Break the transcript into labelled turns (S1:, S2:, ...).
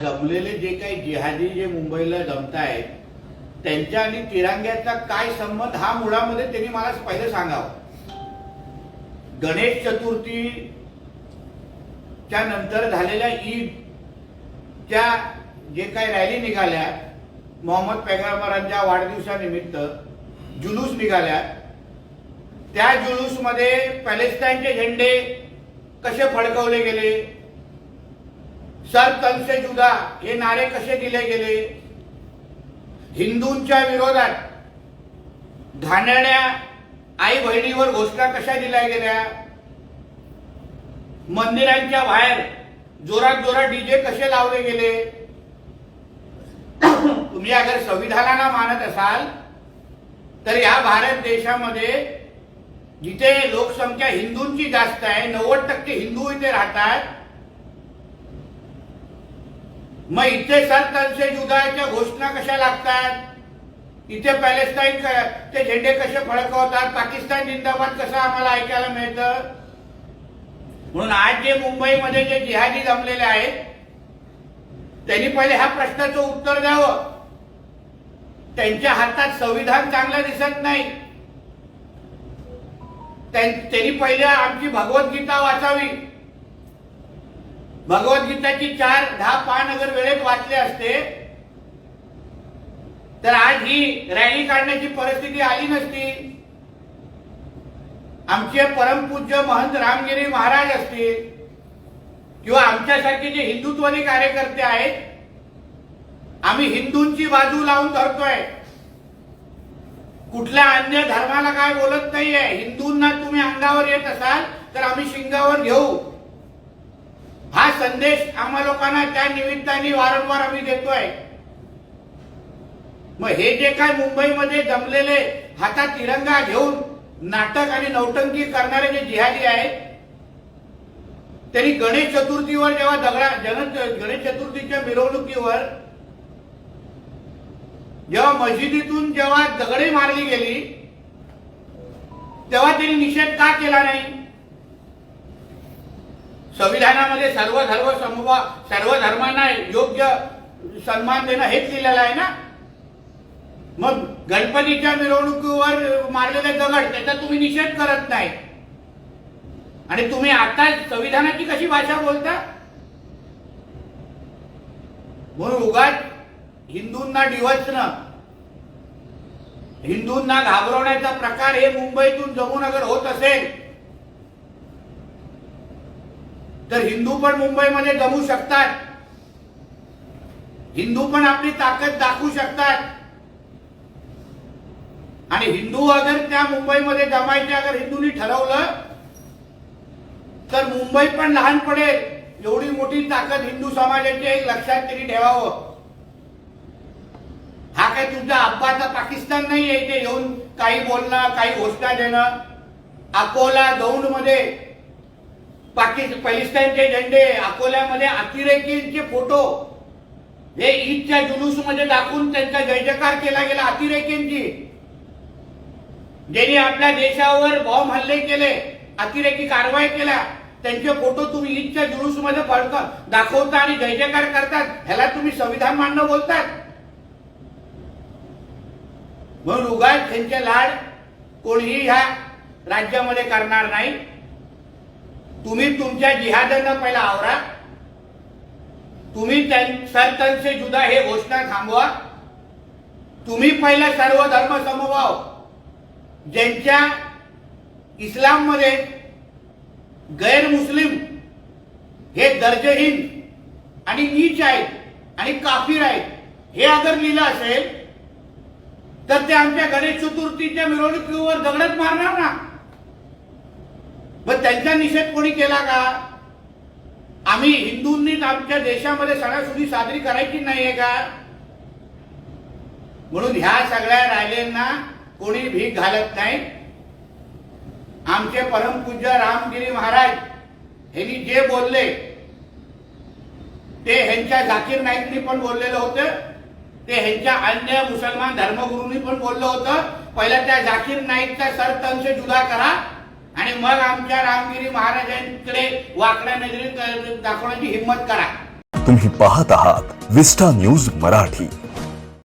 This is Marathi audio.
S1: जमलेले जे काही जिहादी जे मुंबईला जमतायत त्यांच्या आणि तिरंग्याचा काय संबंध हा मुळामध्ये त्यांनी मला पहिलं सांगावं. गणेश चतुर्थीच्या नंतर झालेल्या ईदच्या जे काही रॅली निघाल्या मोहम्मद पैगंबरांच्या वाढदिवसानिमित्त जुलूस निघाल्या त्या जुलूसमध्ये पॅलेस्टाईनचे झेंडे कसे फडकवले गेले? सर तन से जुदा हे नारे कसे दिले गेले? हिंदूंच्या विरोधात घाणण्या आई बहिणीवर घोषणा कशा दिल्या गेल्या? मंदिरांच्या बाहेर जोरात जोरात डीजे कसे लावले गेले? तुम्ही अगर संविधानाला मानत असाल तर या भारत देशामध्ये जिथे लोकसंख्या हिंदूंची जास्त आहे नव्वद टक्के हिंदू इथे राहतात मग इथे सर तनसे जुदाच्या घोषणा कशा लागतात? इथे पॅलेस्टाईन क- झेंडे कसे फडकवतात? पाकिस्तान जिंदाबाद कसं आम्हाला ऐकायला मिळतं? म्हणून आज जे मुंबईमध्ये जे जिहादी जमलेले आहेत त्यांनी पहिले ह्या प्रश्नाचं उत्तर द्यावं. त्यांच्या हातात संविधान चांगलं दिसत नाही. त्यां- त्यांनी पहिले आमची भगवद्गीता वाचावी. भगवद्गीताची चार दहा पान अगर वेळेत वाचले असते तर आज ही रॅली काढण्याची परिस्थिती आली नसती. आमचे परमपूज्य महंत रामगिरी महाराज असतील किंवा आमच्यासारखे जे हिंदुत्वने कार्यकर्ते आहेत आम्ही हिंदूंची बाजू लावून धरतोय. कुठल्या अन्य धर्माला काय बोलत नाहीये. हिंदूंना तुम्ही अंगावर येत असाल तर आम्ही शिंगावर घेऊ. संदेश आम्हा लोकांना त्या निमित्ताने वारंवार आम्ही देतोय. मग हे जे काय मुंबईमध्ये जमलेले हातात तिरंगा घेऊन नाटक आणि नौटंकी करणारे जे जिहादी आहेत त्यांनी गणेश चतुर्थीवर जेव्हा दगडा जन गणेश चतुर्थीच्या मिरवणुकीवर जेव्हा मशिदीतून जेव्हा दगडे मारली गेली तेव्हा त्यांनी निषेध का केला नाही? संविधानामध्ये सर्व धर्म समूह सर्व धर्मांना योग्य सन्मान देणं हेच लिहिलेलं आहे ना? मग गणपतीच्या मिरवणुकीवर मारलेले दगड त्याचा तुम्ही निषेध करत नाही. आणि तुम्ही आता संविधानाची कशी भाषा बोलता? म्हणून उगाच हिंदूंना डिवचणं हिंदूंना घाबरवण्याचा प्रकार हे मुंबईतून जमून अगर होत असेल. तर हिंदू पण मुंबईमध्ये जमू शकतात. हिंदू पण आपली ताकद दाखवू शकतात. आणि हिंदू अगर त्या मुंबईमध्ये जमायचे अगर हिंदूंनी ठरवलं तर मुंबई पण लहान पडेल. एवढी मोठी ताकद हिंदू समाजाची एक लक्षात तरी ठेवावं. हा काय तुमचा अब्बाचा पाकिस्तान नाही इथे येऊन काही बोलणं काही घोषणा देणं. अकोला दौंडमध्ये पाकिस्तान पॅलेस्टाईनचे झेंडे अकोल्यामध्ये अतिरेकींचे फोटो. हे ईदच्या जुलूसमध्ये दाखवून त्यांचा जय जयकार केला गेला अतिरेकींची. ज्यांनी आपल्या देशावर बॉम्ब हल्ले केले अतिरेकी कारवाई केल्या त्यांचे फोटो तुम्ही ईदच्या जुलूसमध्ये फडक दाखवता आणि जय जयकार करतात ह्याला तुम्ही संविधान मानणं बोलतात. म्हणून उगाच त्यांचे लाड कोणीही ह्या राज्यामध्ये करणार नाही. तुम्ही तुमच्या जिहादांना पहिला आवरा. तुम्ही त्यां- जुदा हे घोषणा थांबवा. तुम्ही पहिला सर्व धर्म समभाव ज्यांच्या इस्लाममध्ये गैरमुस्लिम हे दर्जहीन आणि नीच आहेत आणि काफीर आहेत हे अगर लिहिलं असेल तर ते आमच्या गणेश चतुर्थीच्या मिरवणुकीवर दगडच मारणार ना. मग त्यांचा निषेध कोणी केला का? आम्ही हिंदूंनी आमच्या देशामध्ये सणासुदी साजरी करायची नाहीये का? म्हणून ह्या सगळ्या रायलेंना कोणी भीक घालत नाही. आमचे परमपूज्य रामगिरी महाराज यांनी जे बोलले ते ह्यांच्या झाकीर नाईकनी पण बोललेलं होतं. ते ह्यांच्या अन्य मुसलमान धर्मगुरूंनी पण बोललं होतं. पहिल्या त्या झाकीर नाईकचा सरतंश जुदा करा. आणि मग आमच्या रामगिरी महाराजांकडे वाकड्या नजरेत दाखवण्याची हिंमत करा.
S2: तुम्ही पाहत आहात विस्टा न्यूज मराठी.